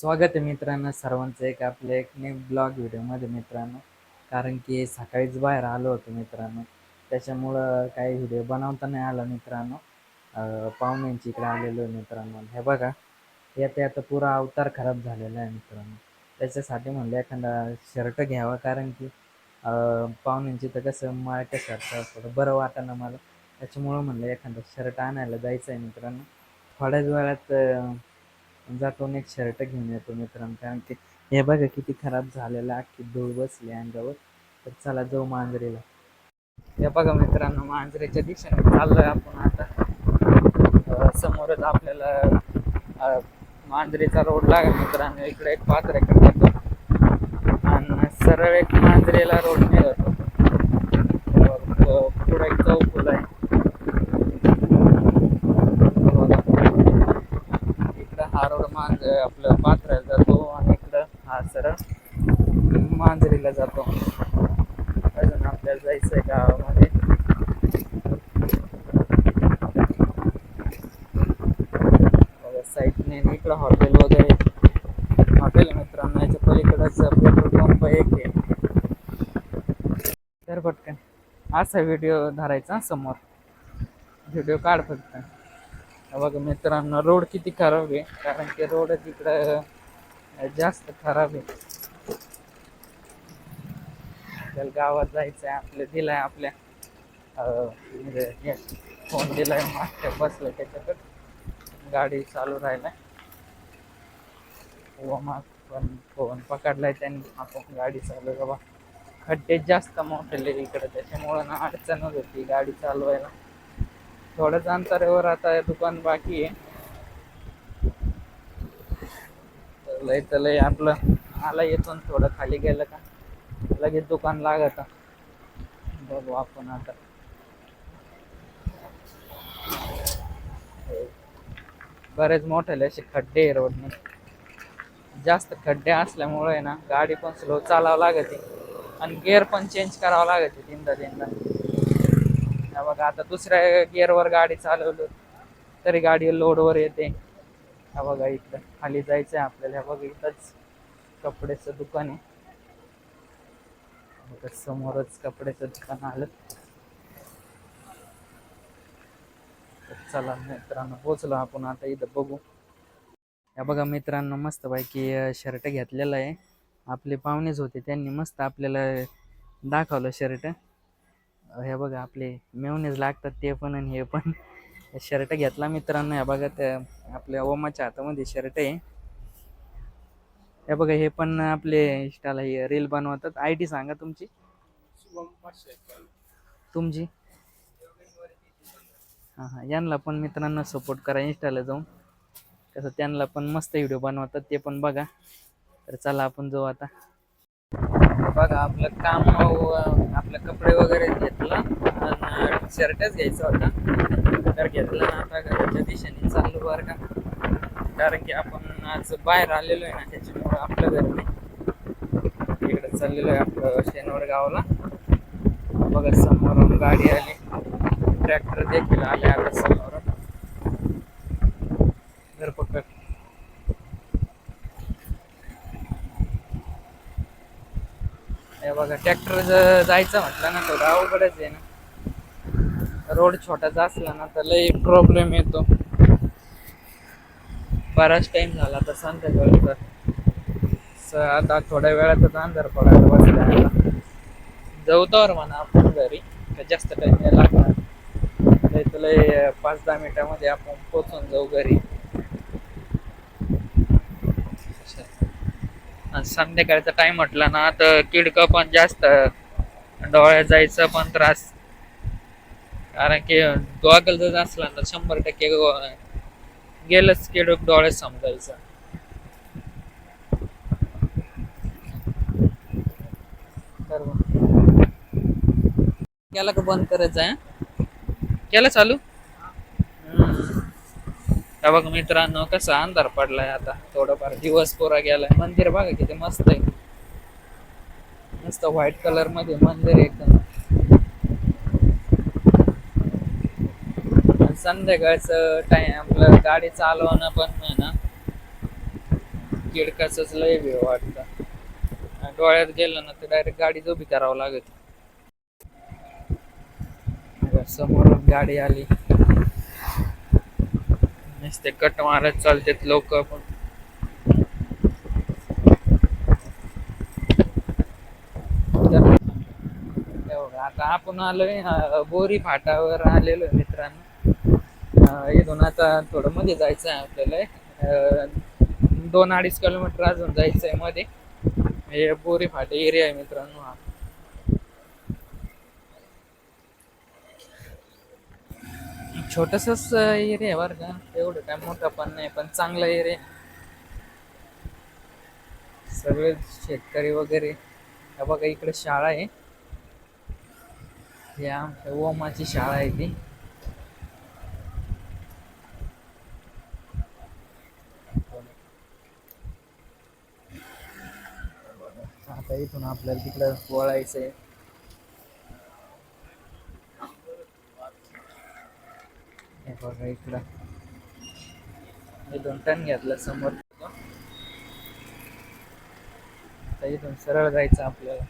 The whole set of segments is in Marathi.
स्वागत आहे मित्रांनो सर्वांचं एक आपल्या एक ने ब्लॉग व्हिडिओमध्ये मित्रांनो. कारण की सकाळीच बाहेर आलो होतो मित्रांनो. त्याच्यामुळं काही व्हिडिओ बनवता नाही आला मित्रांनो. पाहुण्यांची इकडे आलेलो आहे मित्रांनो. हे बघा यात आता पुरा अवतार खराब झालेला आहे मित्रांनो. त्याच्यासाठी म्हणलं एखादा शर्ट घ्यावा कारण की पाहुण्यांची तर कसं माळक्यासारखं थोडं बरं वाटाणं मला. त्याच्यामुळं म्हणलं एखादा शर्ट आणायला जायचं आहे मित्रांनो. थोड्याच वेळात जातो आणि एक शर्ट घेऊन येतो मित्रांनो. कारण की हे बघा किती खराब झालेलं अख्खी धूळ बसली अंगावर. तर चला जाऊ मांजरीला. हे बघा मित्रांनो मांजरेच्या दिशेने चाललोय आपण आता. समोरच आपल्याला मांजरेचा मांजरीचा रोड लागेल मित्रांनो. इकडे एक पात्र आणि सरळ एक मांजरेला रोड निघतो अं, पुढे एक चौकुल आहे बघा. इकडं हा रोड मांज आपलं पाथऱ्याला जातो आणि इकडं हा सरळ मांजरीला जातो अजून आपल्याला जायचंय गावामध्ये साईडने इकडं हॉटेल वगैरे हॉटेल मित्रांनो याच्या पलीकडंच पेट्रोल पंप एक आहे तर पटकन असा व्हिडिओ धरायचा समोर व्हिडिओ काढ फक्त बघा मित्रांनो रोड किती खराब आहे कारण की रोड तिकडं जास्त खराब आहे. आपल्याला गावात जायचं आहे आपलं दिलाय आपल्या म्हणजे फोन दिलाय मागच्या बसलं त्याच्याकडे गाडी चालू राहिलाय. हो, व मग पण फोन पकडलाय त्यांनी. आपण गाडी चालू बाबा खड्डे जास्त मोठे इकडे त्याच्यामुळं ना अडचणच होती गाडी चालवायला. थोड्याच अंतरावर आता दुकान बाकी आहे. तर लय तर लय आपलं आला येतो थोडं खाली गेलं का? लगेच दुकान लागत. बघू आपण आता. बरेच मोठे असे खड्डे आहे रोडने. जास्त खड्डे असल्यामुळे ना गाडी पण स्लो चालावं लागते. आणि गिअर पण चेंज करावं लागते तीनदा तीनदा बघा आता दुसऱ्या गिअरवर गाडी चालवलं तरी गाडी लोडवर येते. हा बघा इथं खाली जायचं आहे आपल्याला बघा इथंच कपड्याचं दुकान आहे. बघा समोरच कपड्याचं दुकान आलं. चला मित्रांनो पोचलो आपण आता इथं बघू. या बघा मित्रांनो मस्त पैकी शर्ट घेतलेला आहे. आपले पाहुणेच होते त्यांनी मस्त आपल्याला दाखवलं शर्ट हे बघा आपले मेवणेच लागतात ते पण आणि हे पण. शर्ट घेतला मित्रांनो या बघा त्या आपल्या ओमाच्या हातामध्ये शर्ट आहे. हे बघा हे पण आपले इंस्टाला हे रील बनवतात. आय डी सांगा तुमची. तुमची. हां हां. यांना पण मित्रांना सपोर्ट करा इंस्टाला जाऊन. कसं त्यांना पण मस्त व्हिडिओ बनवतात ते पण बघा. तर चला आपण जाऊ आता. बघा आपलं काम आपलं कपडे वगैरे घेतलं आणि शर्टच घ्यायचा होता. तर घेतलं आता घराच्या दिशेने चाललो बरं का. कारण की आपण आज बाहेर आलेलो आहे ना त्याच्यामुळं आपलं घर नाही. इकडे चाललेलो आहे आपलं शेनवड गावाला. बघा समोरून गाडी आली. ट्रॅक्टर देखील आले आता समोरून. घरपकड हे बघा ट्रॅक्टर जायचं म्हटलं ना थोडं अवघडच आहे ना. रोड छोटाचा असला ना तर लई प्रॉब्लेम येतो. बराच टाइम झाला आता संध्याकाळी तर स- आता थोड्या वेळातच अंधार पडायला बसला जाऊ तर म्हणा आपण घरी का जास्त टाइम नाही लागणार. तुला तर पाच दहा मिनिटामध्ये आपण पोचून जाऊ घरी. आणि संध्याकाळचा टाइम म्हटला ना तर किडकं पण जास्त डोळ्यात जायचं पण त्रास. कारण की गॉगल जर असला तर शंभर टक्के गेलंच डोक डोळे समजायचं. तर केला का बंद करायचं आहे केलं चालू? हम्म. बघ मित्रांनो कसा अंधार पडलाय आता. थोडंफार दिवस पुरा गेलाय. मंदिर बघा किती मस्त आहे. मस्त व्हाईट कलरमध्ये मंदिर आहे एकदम आणि संध्याकाळचं टाइम आपलं गाडी चालवणं पण आहे ना. किडकाच लय वेळ वाटतं. डोळ्यात गेलं ना तर डायरेक्ट गाडीच उभी करावं लागत समोर गाडी आली. नुसते कट मारत चालतात लोक पण. आता आपण आलोय बोरी फाटावर आलेलो मित्रांनो. इथून आता थोडं मध्ये जायचं आहे आपल्याला. दोन अडीच किलोमीटर अजून जायचं आहे मध्ये. हे बोरी फाटे एरिया आहे मित्रांनो हा. छोटसच एरिया आहे बरं का. एवढं काय मोठा पण नाही पण चांगला एरिया सगळे शेतकरी वगैरे. बघा इकडे शाळा आहे. या आमच्या ओमाची शाळा आहे ती. आता इथून आपल्याला तिकडं वळायचंय. हे बघा इकडं. इथून टन घेतला समोर. आता इथून सरळ जायचं आपल्याला.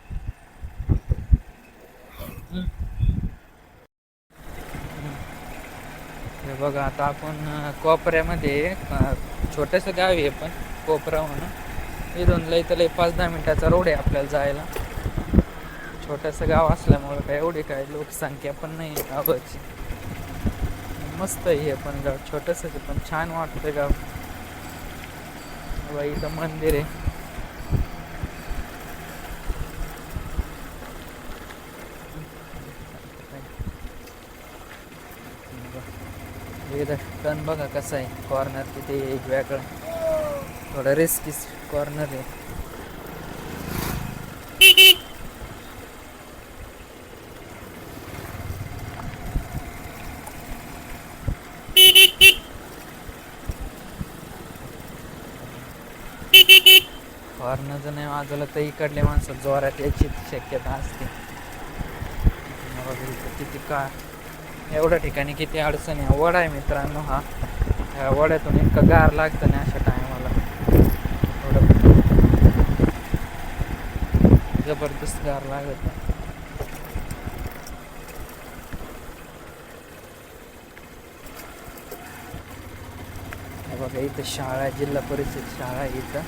हे बघा आता आपण कोपऱ्यामध्ये छोटंसं गाव आहे पण कोपरा म्हणून. इथून लय तर लय पाच दहा मिनिटाचा रोड आहे आपल्याला जायला. छोटंसं गाव असल्यामुळं काय एवढी काय लोकसंख्या पण नाही आहे गावाची. मस्त आहे हे पण गाव छोटंसं पण छान वाटतं गाव. बाई इथं मंदिर आहे. इथं बघा कसं आहे. कॉर्नर तिथे एक वेगळं. थोडं रिस्की कॉर्नर आहे. कॉर्नरचं नाही वाजवलं तर इकडले माणसं जोरात यायची शक्यता असते. किती का एवढ्या ठिकाणी किती अडचणी आहे. वडा आहे मित्रांनो हा. वड्यातून इतकं गार लागतं ना अशा टायमाला एवढं जबरदस्त गार लागत बघा इथं शाळा जिल्हा परिषद शाळा आहे इथं.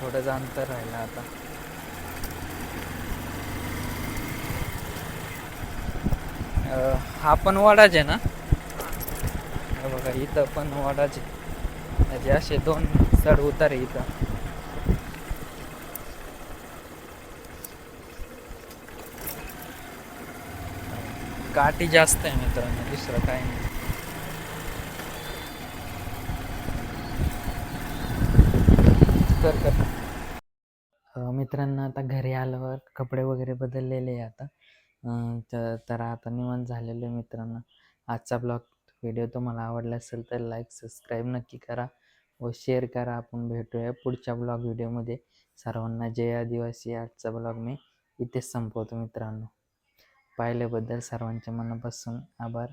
थोडंच अंतर राहिलं आता. हा पण वडाच आहे ना? बघा इथं पण वडाच आहे. म्हणजे असे दोन चढ उतार इथं. काठी जास्त आहे मित्रांनो दुसरं काय नाही. कर कर मित्रांनो आता घरी आल्यावर कपडे वगैरे बदललेले आहे आता. तर आता निवांत झालेलं आहे मित्रांनो. आजचा ब्लॉग व्हिडिओ तुम्हाला आवडला असेल तर लाईक सबस्क्राईब नक्की करा व शेअर करा. आपण भेटूया पुढच्या ब्लॉग व्हिडिओमध्ये सर्वांना जय आदिवासी. आजचा ब्लॉग मी इथेच संपवतो मित्रांनो. पाहिल्याबद्दल सर्वांच्या मनापासून आभार.